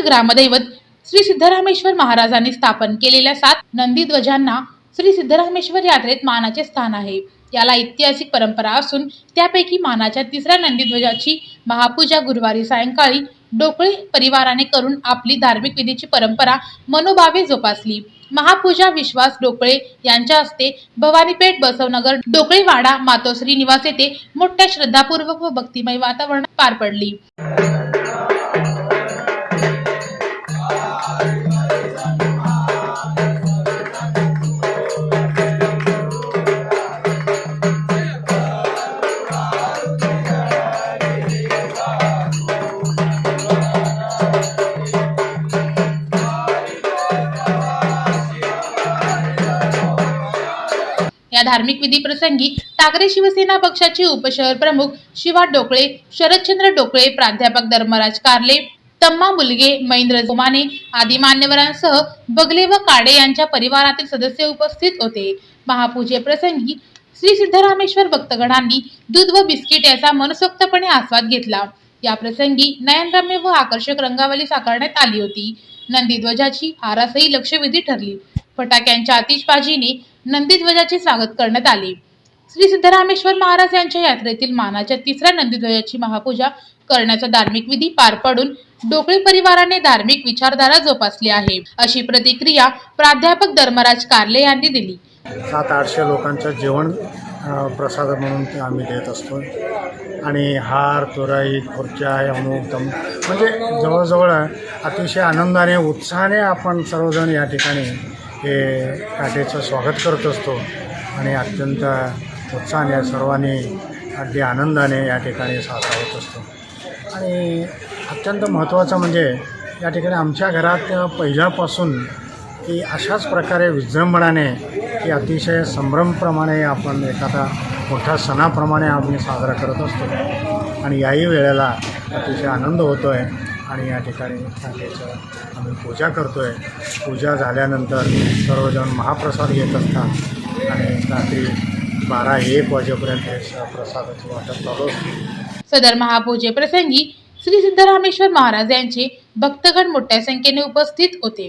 महापूरचे ग्रामदैवत श्री सिद्धरामेश्वर महाराजांनी स्थापन केलेल्या सात नंदी ध्वजांना श्री सिद्धरामेश्वर यात्रेत मानाचे स्थान आहे. याला ऐतिहासिक परंपरा असून त्यापैकी मानाच्या तिसऱ्या नंदीध्वजाची महापूजा गुरुवारी सायंकाळी डोकळे परिवाराने करून आपली धार्मिक विधीची परंपरा मनोभावे जोपासली. महापूजा विश्वास डोकळे यांच्या हस्ते भवानीपेठ बसवनगर डोकळेवाडा मातोश्री निवास येथे मोठ्या श्रद्धापूर्वक व भक्तिमय वातावरणात पार पडली. या धार्मिक विधी प्रसंगी ठाकरे शिवसेना पक्षाचे उपशहर प्रमुख शिवा डोकळे शरदचंद्र डोकळे प्राध्यापक धर्मराज कारले तम्मा मुलगे महेंद्र जोमाने आदी मान्यवरांसह बगले व काडे यांच्या परिवारातील सदस्य उपस्थित होते. महापूजे प्रसंगी श्री सिद्धरामेश्वर भक्तगणांनी दूध व बिस्किट याचा मनसोक्तपणे आस्वाद घेतला. या प्रसंगी नयनरम्य व आकर्षक रंगावली साकारण्यात आली होती. नंदीध्वजाची आरासही लक्षवेधी ठरली. फटाक्यांच्या आतिषबाजीने नंदीध्वजाचे स्वागत करण्यात आले. श्री सिद्धरामेश्वर महाराज यांच्या यात्रेतील मानाच्या तिसऱ्या नंदीध्वजाची महापूजा करण्याचा धार्मिक विधी पार पडून डोकळे परिवाराने धार्मिक विचारधारा जोपासली आहे. अशी प्रतिक्रिया प्राध्यापक धर्मराज कारले यांनी दिली. सात आठशे लोकांचं जेवण प्रसाद म्हणून आम्ही देत असतो. आणि हार तुराई खुर्च्या अमुक तम म्हणजे जवळजवळ अतिशय आनंदाने उत्साहाने आपण सर्वजण या ठिकाणी हे काटेचं स्वागत करत असतो आणि अत्यंत उत्साहाने सर्वांनी अगदी आनंदाने या ठिकाणी साजरा होत असतो. आणि अत्यंत महत्त्वाचं म्हणजे या ठिकाणी आमच्या घरात पहिल्यापासून की अशाच प्रकारे विजृंभणाने की अतिशय संभ्रमप्रमाणे आपण एखादा मोठ्या सणाप्रमाणे आम्ही साजरा करत असतो. आणि याही वेळेला अतिशय आनंद होतो आहे आणि या ठिकाणी त्याचं आम्ही पूजा करतो आहे पूजा झाल्यानंतर सर्वजण महाप्रसाद घेत असतात. आणि रात्री बारा एक वाजेपर्यंत हे वाटप चालू सदर महापूजे प्रसंगी श्री सिद्धरामेश्वर महाराज यांचे भक्तगण मोठ्या संख्येने उपस्थित होते.